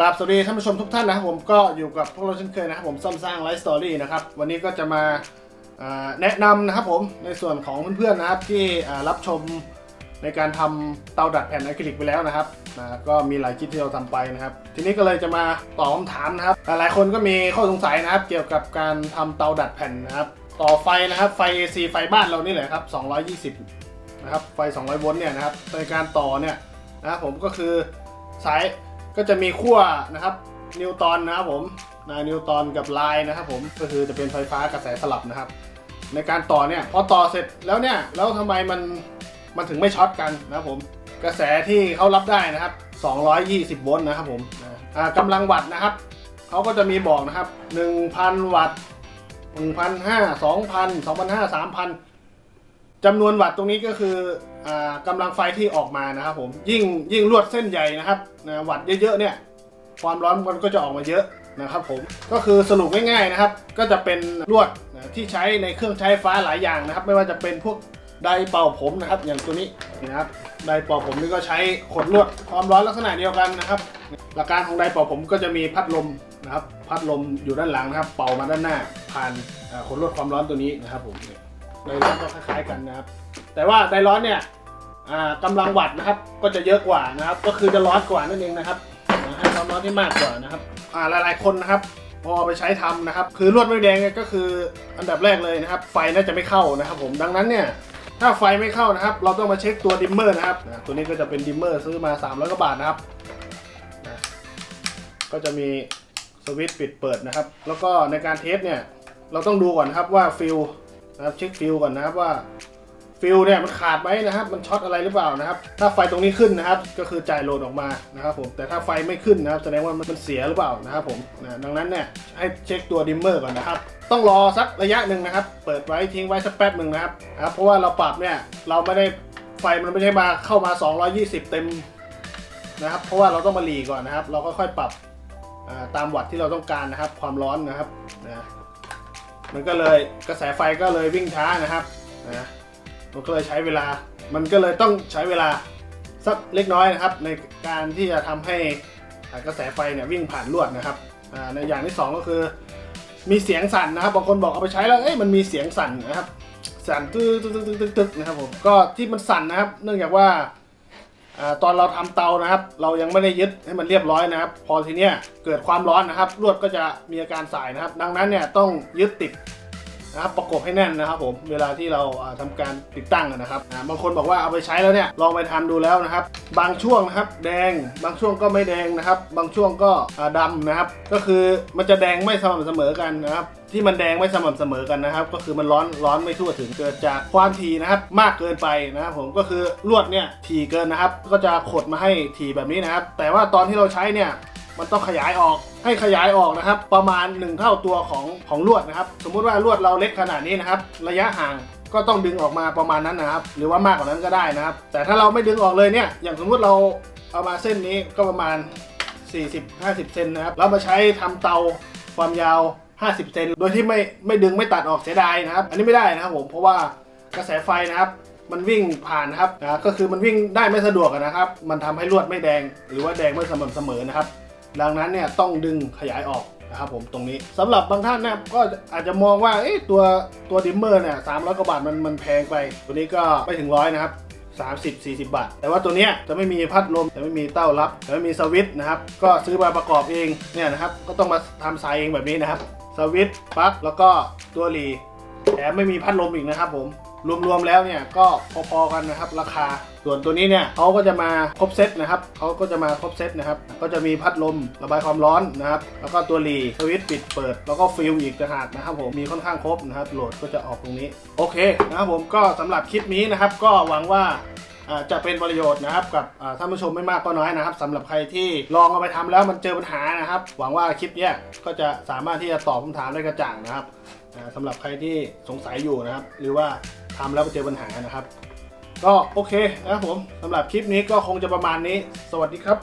กราบสวัสดีท่านผู้ชมทุกท่านนะครับผมก็อยู่กับพวกเราเช่นเคยนะครับผมซ่อมสร้างไลฟ์สตอรี่นะครับวันนี้ก็จะมาแนะนำนะครับผมในส่วนของเพื่อนๆนะครับที่รับชมในการทำเตาดัดแผ่นอะคริลิกไปแล้วนะครับนะก็มีหลายคลิปที่เราทำไปนะครับ ทีนี้ก็เลยจะมาตอบคำถามนะครับ หลายๆคนก็มีข้อสงสัยนะครับ เกี่ยวกับการทำเตาดัดแผ่นนะครับต่อไฟนะครับไฟ AC ไฟบ้านเรานี่แหละครับ 220 นะครับไฟ 200 โวลต์เนี่ยนะครับในการต่อเนี่ยนะครับผมก็คือสาย ก็จะมีขั้วนะครับนิวตอนนะครับผมนะนิวตอนกับไลน์นะครับผมก็คือจะเป็นไฟฟ้ากระแสสลับนะครับ ในการต่อเนี่ยพอต่อเสร็จแล้วเนี่ยแล้วทำไมมันมันถึงไม่ช็อตกันนะครับผมกระแสที่เขารับได้นะครับ 220 โวลต์นะครับผมนะอ่ากำลังวัตต์นะครับเขาก็จะมีบอกนะครับ 1,000 วัตต์1,500 2,000 2,500 3,000 จำนวนวัตต์ตรงนี้ก็คืออกำลังไฟที่ออกมานะครับผมยิ่งยิ่งลวดเส้นใหญ่นะครับนะวัตต์เยอะๆเนี่ยความร้อนมันก็จะออกมาเยอะนะครับผมก็คือสรุปง่ายๆนะครับ ก็จะเป็นลวดที่ใช้ในเครื่องใช้ไฟฟ้าหลายอย่างนะครับ ไม่ว่าจะเป็นพวกไดร์เป่าผมนะครับ อย่างตัวนี้นะครับไดร์เป่าผมนี่ก็ใช้ขดลวดความร้อนลักษณะเดียวกันนะครับ หลักการของไดร์เป่าผมก็จะมีพัดลมนะครับ พัดลมอยู่ด้านหลังนะครับ เป่ามาด้านหน้า ผ่านขดลวดความร้อนตัวนี้นะครับผม เนี่ยไดร้อนก็คล้ายๆกันนะครับ แต่ว่าไดร้อนเนี่ยอ่ากำลังวัตนะครับ ก็จะเยอะกว่านะครับ ก็คือจะร้อนกว่านั่นเองนะครับให้ความร้อนที่มากกว่านะครับอ่าหลายๆคนนะครับ พอไปใช้ทำนะครับ คือลวดไม่แดงเนี่ยก็คืออันดับแรกเลยนะครับ ไฟน่าจะไม่เข้านะครับ ผมดังนั้นเนี่ยถ้าไฟไม่เข้านะครับ เราต้องมาเช็คตัวดิมเมอร์นะครับตัวนี้ก็จะเป็นดิมเมอร์ซื้อมา300กว่าบาทนะครับนะก็จะมีสวิตช์ปิดเปิดนะครับ แล้วก็ในการเทสเนี่ยเราต้องดูก่อนนครับว่าฟิล นะครับเช็คฟิลก่อนนะครับว่าฟิลเนี่ยมันขาดไหมนะครับ มันช็อตอะไรหรือเปล่านะครับ ถ้าไฟตรงนี้ขึ้นนะครับ ก็คือจ่ายโหลดออกมานะครับผมแต่ถ้าไฟไม่ขึ้นนะครับ แสดงว่ามันเสียหรือเปล่านะครับผมนะดังนั้นเนี่ยให้เช็คตัวดิมเมอร์ก่อนนะครับ ต้องรอสักระยะหนึ่งนะครับ เปิดไว้ทิ้งไว้สักแป๊บหนึ่งนะครับนะครับ เพราะว่าเราปรับเนี่ยเราไม่ได้ไฟมันไม่ใช่มาเข้ามา 220 เต็มนะครับ เพราะว่าเราต้องมาหลีก่อนนะครับ เราก็ค่อยปรับตามวัตต์ที่เราต้องการนะครับ ความร้อนนะครับนะ มันก็เลยกระแสไฟก็เลยวิ่งช้านะครับนะมันก็เลยใช้เวลา มันก็เลยต้องใช้เวลาสักเล็กน้อยนะครับ ในการที่จะทำให้กระแสไฟเนี่ยวิ่งผ่านลวดนะครับอ่าในอย่างที่สองก็คือ มีเสียงสั่นนะครับบางคนบอกเอาไปใช้แล้วเอ้ยมันมีเสียงสั่นนะครับสั่นตึ๊กตึ๊กตึ๊กตึ๊กนะครับผมก็ที่มันสั่นนะครับ เนื่องจากว่า ตอนเราทำเตานะครับ เรายังไม่ได้ยึดให้มันเรียบร้อยนะครับ พอทีเนี้ยเกิดความร้อนนะครับลวดก็จะมีอาการสายนะครับ ดังนั้นเนี่ยต้องยึดติด นะครับประกบให้แน่นนะครับผมเวลาที่เราอ่าทำการติดตั้งนะครับบางคนบอกว่าเอาไปใช้แล้วเนี่ยลองไปทำดูแล้วนะครับ บางช่วงนะครับแดงบางช่วงก็ไม่แดงนะครับ บางช่วงก็อ่าดำนะครับ ก็คือมันจะแดงไม่สม่ำเสมอกันนะครับที่มันแดงไม่สม่ำเสมอกันนะครับ ก็คือมันร้อนร้อนไม่ทั่วถึงเกิดจากความถี่นะครับ มากเกินไปนะครับผมก็คือลวดเนี่ยถี่เกินนะครับ ก็จะขดมาให้ถี่แบบนี้นะครับ แต่ว่าตอนที่เราใช้เนี่ย มันต้องขยายออกให้ขยายออกนะครับ ประมาณ 1 เท่าตัวของของลวดนะครับ สมมุติว่าลวดเราเล็กขนาดนี้นะครับ ระยะห่างก็ต้องดึงออกมาประมาณนั้นนะครับ หรือว่ามากกว่านั้นก็ได้นะครับ แต่ถ้าเราไม่ดึงออกเลยเนี่ย อย่างสมมุติเราเอามาเส้นนี้ก็ประมาณ 40-50 เซนนะครับเรามาใช้ทำเตาความยาว 50 เซนโดยที่ไม่ไม่ดึงไม่ตัดออกเสียดายนะครับ อันนี้ไม่ได้นะครับผมเพราะว่ากระแสไฟนะครับมันวิ่งผ่านนะครับนะก็คือมันวิ่งได้ไม่สะดวกนะครับ มันทำให้ลวดไม่แดง หรือว่าแดงไม่สม่ำเสมอนะครับ ดังนั้นเนี่ยต้องดึงขยายออกนะครับผมตรงนี้สำหรับบางท่านนะก็อาจจะมองว่าเอ๊ะตัวตัวดิมเมอร์เนี่ยสามร้อยกว่าบาทมันมันแพงไป ตัวนี้ก็ไม่ถึงร้อยนะครับ30 40 บาท แต่ว่าตัวเนี้ยจะไม่มีพัดลม จะไม่มีเต้ารับ จะไม่มีสวิตช์นะครับ ก็ซื้อมาประกอบเองเนี่ยนะครับ ก็ต้องมาทำสายเองแบบนี้นะครับ สวิตช์ปลั๊กแล้วก็ตัวรีแถมไม่มีพัดลมอีกนะครับผม รวมๆแล้วเนี่ยก็พอๆกันนะครับราคา ส่วนตัวนี้เนี่ยเขาก็จะมาครบเซตนะครับเขาก็จะมาครบเซตนะครับก็จะมีพัดลมระบายความร้อนนะครับแล้วก็ตัวรีสวิตช์ปิดเปิด แล้วก็ฟิลอีกต่างหากนะครับผมมีค่อนข้างครบนะครับโหลดก็จะออกตรงนี้โอเคนะครับผมก็สำหรับคลิปนี้นะครับก็หวังว่า จะเป็นประโยชน์นะครับกับท่านผู้ชมไม่มากก็น้อยนะครับสำหรับใครที่ลองเอาไปทำแล้วมันเจอปัญหานะครับ หวังว่าคลิปนี้ก็จะสามารถที่จะตอบคำถามได้กระจ่างนะครับสำสำหรับใครที่สงสัยอยู่นะครับ หรือว่าทำแล้วไปเจอปัญหานะครับ ก็โอเคนะครับผมสำหรับคลิปนี้ก็คงจะประมาณนี้ สวัสดีครับ